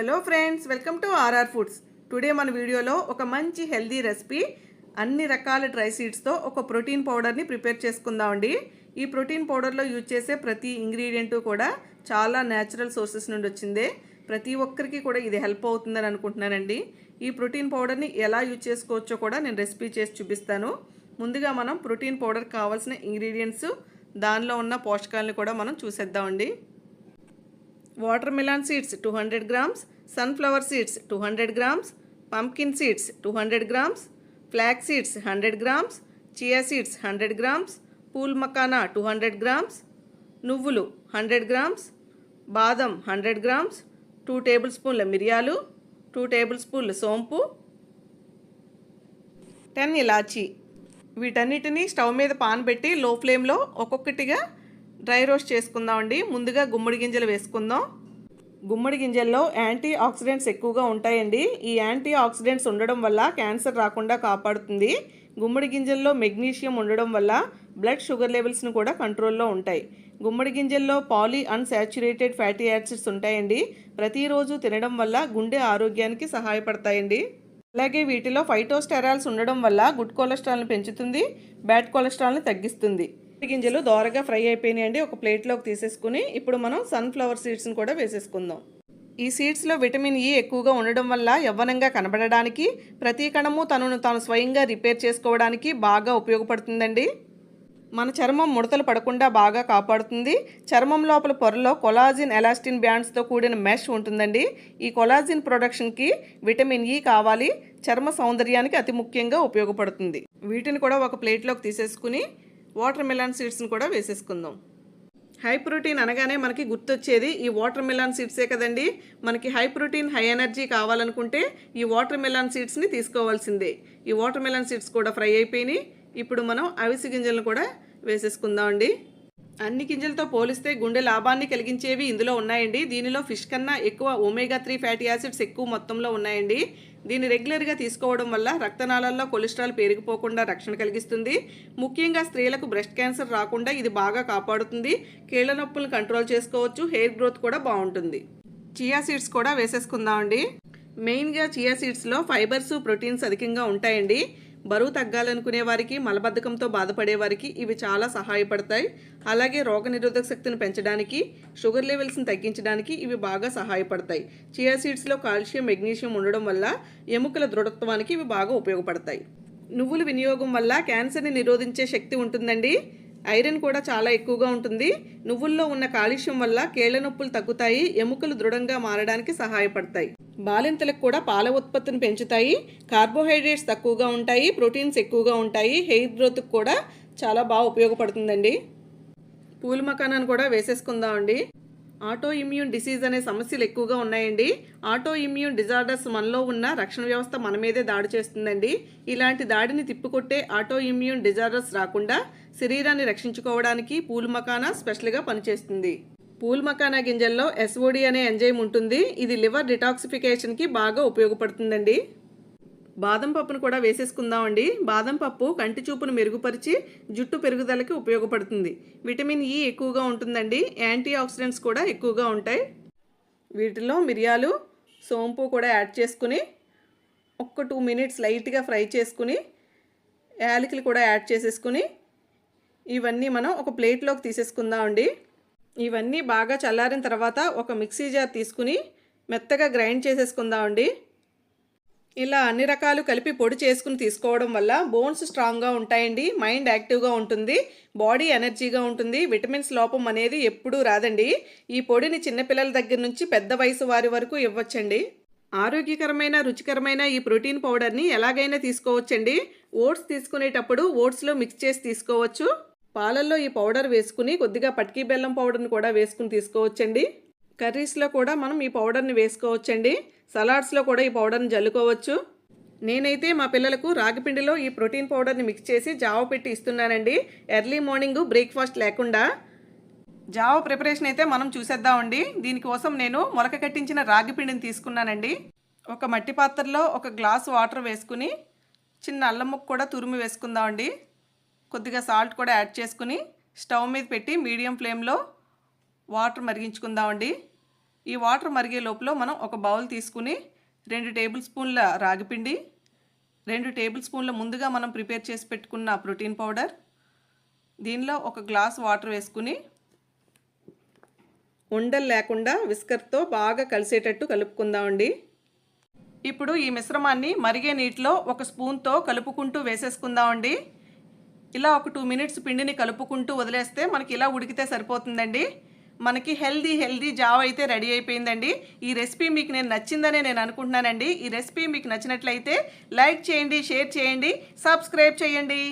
Hello friends welcome to RR foods today మన వీడియోలో ఒక మంచి హెల్దీ రెసిపీ అన్ని రకాల డ్రై సీడ్స్తో ఒక ప్రోటీన్ పౌడర్ని ప్రిపేర్ చేసుకుందామండి ఈ ప్రోటీన్ పౌడర్లో యూజ్ చేసే ప్రతి ఇంగ్రీడియంట్ కూడా చాలా న్యాచురల్ సోర్సెస్ నుండి వచ్చిందే. ప్రతి ఒక్కరికి కూడా ఇది హెల్ప్ అవుతుందని అనుకుంటున్నానండి. ఈ ప్రోటీన్ పౌడర్ని ఎలా యూజ్ చేసుకోవచ్చో కూడా నేను రెసిపీ చేసి చూపిస్తాను. ముందుగా మనం ప్రోటీన్ పౌడర్ కావాల్సిన ఇంగ్రీడియంట్స్ దానిలో ఉన్న పోషకాలను కూడా మనం చూసేద్దామండి watermelon seeds two hundred grams sunflower seeds two hundred grams pumpkin seeds two hundred grams flax seeds hundred grams chia seeds hundred grams phool makhana two hundred grams నువ్వులు hundred grams బాదం hundred grams two table స్పూన్ల మిరియాలు two table స్పూన్ల సోంపు ten ఇలాచీ. వీటన్నిటిని stove మీద pan పెట్టి లో ఫ్లేమ్లో ఒక్కొక్కటిగా డ్రై రోస్ట్ చేసుకుందామండి. ముందుగా గుమ్మడి గింజలు వేసుకుందాం. గుమ్మడి గింజల్లో యాంటీ ఆక్సిడెంట్స్ ఎక్కువగా ఉంటాయండి. ఈ యాంటీ ఆక్సిడెంట్స్ ఉండడం వల్ల క్యాన్సర్ రాకుండా కాపాడుతుంది. గుమ్మడి గింజల్లో మెగ్నీషియం ఉండడం వల్ల బ్లడ్ షుగర్ లెవెల్స్ను కూడా కంట్రోల్లో ఉంటాయి. గుమ్మడి గింజల్లో పాలీ అన్సాచురేటెడ్ ఫ్యాటీ యాసిడ్స్ ఉంటాయండి. ప్రతిరోజు తినడం వల్ల గుండె ఆరోగ్యానికి సహాయపడతాయండి. అలాగే వీటిలో ఫైటోస్టెరాల్స్ ఉండడం వల్ల గుడ్ కొలెస్ట్రాల్ని పెంచుతుంది బ్యాడ్ కొలెస్ట్రాల్ని తగ్గిస్తుంది. గింజలు దోరగా ఫ్రై అయిపోయినాయండి. ఒక ప్లేట్లోకి తీసేసుకుని ఇప్పుడు మనం సన్ఫ్లవర్ సీడ్స్ని కూడా వేసేసుకుందాం. ఈ సీడ్స్లో విటమిన్ ఈ ఎక్కువగా ఉండడం వల్ల యవ్వనంగా కనబడడానికి ప్రతి కణము తనను తాను స్వయంగా రిపేర్ చేసుకోవడానికి బాగా ఉపయోగపడుతుందండి. మన చర్మం ముడతలు పడకుండా బాగా కాపాడుతుంది. చర్మం లోపల పొరలో కొలాజిన్ ఎలాస్టిన్ బ్యాండ్స్తో కూడిన మెష్ ఉంటుందండి. ఈ కొలాజిన్ ప్రొడక్షన్కి విటమిన్ ఈ కావాలి. చర్మ సౌందర్యానికి అతి ముఖ్యంగా ఉపయోగపడుతుంది. వీటిని కూడా ఒక ప్లేట్లోకి తీసేసుకుని వాటర్ మెలాన్ సీడ్స్ని కూడా వేసేసుకుందాం. హై ప్రోటీన్ అనగానే మనకి గుర్తొచ్చేది ఈ వాటర్ మెలాన్ సీడ్సే కదండి. మనకి హై ప్రోటీన్ హై ఎనర్జీ కావాలనుకుంటే ఈ వాటర్ మెలాన్ సీడ్స్ని తీసుకోవాల్సిందే. ఈ వాటర్ మెలాన్ సీడ్స్ కూడా ఫ్రై అయిపోయినాయి. ఇప్పుడు మనం అవిసి గింజలను కూడా వేసేసుకుందామండి. అన్ని గింజలతో పోలిస్తే గుండె లాభాన్ని కలిగించేవి ఇందులో ఉన్నాయండి. దీనిలో ఫిష్ కన్నా ఎక్కువ ఒమేగా త్రీ ఫ్యాటీ యాసిడ్స్ ఎక్కువ మొత్తంలో ఉన్నాయండి. దీన్ని రెగ్యులర్గా తీసుకోవడం వల్ల రక్తనాళాల్లో కొలెస్ట్రాల్ పెరిగిపోకుండా రక్షణ కలిగిస్తుంది. ముఖ్యంగా స్త్రీలకు బ్రెస్ట్ క్యాన్సర్ రాకుండా ఇది బాగా కాపాడుతుంది. కీళ్ళ నొప్పులను కంట్రోల్ చేసుకోవచ్చు. హెయిర్ గ్రోత్ కూడా బాగుంటుంది. చియా సీడ్స్ కూడా వేసేసుకుందామండి. మెయిన్గా చియా సీడ్స్లో ఫైబర్స్ ప్రోటీన్స్ అధికంగా ఉంటాయండి. బరువు తగ్గాలనుకునే వారికి మలబద్ధకంతో బాధపడే వారికి ఇవి చాలా సహాయపడతాయి. అలాగే రోగనిరోధక శక్తిని పెంచడానికి షుగర్ లెవెల్స్ని తగ్గించడానికి ఇవి బాగా సహాయపడతాయి. చియా సీడ్స్లో కాల్షియం మెగ్నీషియం ఉండడం వల్ల ఎముకల దృఢత్వానికి ఇవి బాగా ఉపయోగపడతాయి. నువ్వుల వినియోగం వల్ల క్యాన్సర్ని నిరోధించే శక్తి ఉంటుందండి. ఐరన్ కూడా చాలా ఎక్కువగా ఉంటుంది. నువ్వుల్లో ఉన్న కాలుష్యం వల్ల కేళ్ళ నొప్పులు తగ్గుతాయి ఎముకలు దృఢంగా మారడానికి సహాయపడతాయి. బాలింతలకు కూడా పాల ఉత్పత్తిని పెంచుతాయి కార్బోహైడ్రేట్స్ తక్కువగా ఉంటాయి ప్రోటీన్స్ ఎక్కువగా ఉంటాయి హెయిర్ గ్రోత్కి కూడా చాలా బాగా ఉపయోగపడుతుందండి. పూల మకానాన్ని కూడా వేసేసుకుందామండి ఆటో ఇమ్యూన్ డిసీజ్ అనే సమస్యలు ఎక్కువగా ఉన్నాయండి. ఆటో ఇమ్యూన్ డిజార్డర్స్ మనలో ఉన్న రక్షణ వ్యవస్థ మన మీదే దాడి చేస్తుందండి. ఇలాంటి దాడిని తిప్పికొట్టే ఆటో ఇమ్యూన్ డిజార్డర్స్ రాకుండా శరీరాన్ని రక్షించుకోవడానికి పూల మకానా స్పెషల్గా పనిచేస్తుంది. పూల్ మకానా గింజల్లో ఎస్ఓడి అనే ఎంజైమ్ ఉంటుంది. ఇది లివర్ డిటాక్సిఫికేషన్కి బాగా ఉపయోగపడుతుందండి. బాదం పప్పును కూడా వేసేసుకుందామండి. బాదం పప్పు కంటి చూపును మెరుగుపరిచి జుట్టు పెరుగుదలకి ఉపయోగపడుతుంది. విటమిన్ ఈ ఎక్కువగా ఉంటుందండి. యాంటీ ఆక్సిడెంట్స్ కూడా ఎక్కువగా ఉంటాయి. వీటిలో మిరియాలు సోంపు కూడా యాడ్ చేసుకుని ఒక్క టూ మినిట్స్ లైట్గా ఫ్రై చేసుకుని యాలకులు కూడా యాడ్ చేసేసుకుని ఇవన్నీ మనం ఒక ప్లేట్లోకి తీసేసుకుందామండి. ఇవన్నీ బాగా చల్లారిన తర్వాత ఒక మిక్సీ జార్ తీసుకుని మెత్తగా గ్రైండ్ చేసేసుకుందామండి. ఇలా అన్ని రకాలు కలిపి పొడి చేసుకుని తీసుకోవడం వల్ల బోన్స్ స్ట్రాంగ్గా ఉంటాయండి మైండ్ యాక్టివ్గా ఉంటుంది బాడీ ఎనర్జీగా ఉంటుంది విటమిన్స్ లోపం అనేది ఎప్పుడూ రాదండి. ఈ పొడిని చిన్నపిల్లల దగ్గర నుంచి పెద్ద వయసు వారి వరకు ఇవ్వచ్చండి. ఆరోగ్యకరమైన రుచికరమైన ఈ ప్రోటీన్ పౌడర్ని ఎలాగైనా తీసుకోవచ్చండి. ఓట్స్ తీసుకునేటప్పుడు ఓట్స్లో మిక్స్ చేసి తీసుకోవచ్చు. పాలల్లో ఈ పౌడర్ వేసుకుని కొద్దిగా పట్కీ బెల్లం పౌడర్ని కూడా వేసుకుని తీసుకోవచ్చండి. కర్రీస్లో కూడా మనం ఈ పౌడర్ని వేసుకోవచ్చండి. సలాడ్స్లో కూడా ఈ పౌడర్ని జల్లుకోవచ్చు. నేనైతే మా పిల్లలకు రాగిపిండిలో ఈ ప్రోటీన్ పౌడర్ని మిక్స్ చేసి జావ పెట్టి ఇస్తున్నానండి. ఎర్లీ మార్నింగ్ బ్రేక్ఫాస్ట్ లేకుండా. జావ ప్రిపరేషన్ అయితే మనం చూసేద్దామండి. దీనికోసం నేను మొలక కట్టించిన రాగి పిండిని తీసుకున్నానండి. ఒక మట్టి పాత్రలో ఒక గ్లాస్ వాటర్ వేసుకుని చిన్న అల్లం ముక్క కూడా తురిమి వేసుకుందామండి. కొద్దిగా సాల్ట్ కూడా యాడ్ చేసుకుని స్టవ్ మీద పెట్టి మీడియం ఫ్లేమ్లో వాటర్ మరిగించుకుందామండి. ఈ వాటర్ మరిగే లోపల మనం ఒక బౌల్ తీసుకుని రెండు టేబుల్ స్పూన్ల రాగిపిండి రెండు టేబుల్ స్పూన్ల ముందుగా మనం ప్రిపేర్ చేసి పెట్టుకున్న ప్రోటీన్ పౌడర్ దీనిలో ఒక గ్లాస్ వాటర్ వేసుకుని ఉండలు లేకుండా విస్కర్తో బాగా కలిసేటట్టు కలుపుకుందామండి. ఇప్పుడు ఈ మిశ్రమాన్ని మరిగే నీటిలో ఒక స్పూన్తో కలుపుకుంటూ వేసేసుకుందామండి. ఇలా ఒక టూ మినిట్స్ పిండిని కలుపుకుంటూ వదిలేస్తే మనకి ఇలా ఉడికితే సరిపోతుందండి. మనకి హెల్దీ హెల్దీ జావ్ అయితే రెడీ అయిపోయిందండి. ఈ రెసిపీ మీకు నేను నచ్చిందనే నేను అనుకుంటున్నానండి. ఈ రెసిపీ మీకు నచ్చినట్లయితే లైక్ చేయండి షేర్ చేయండి సబ్స్క్రైబ్ చేయండి.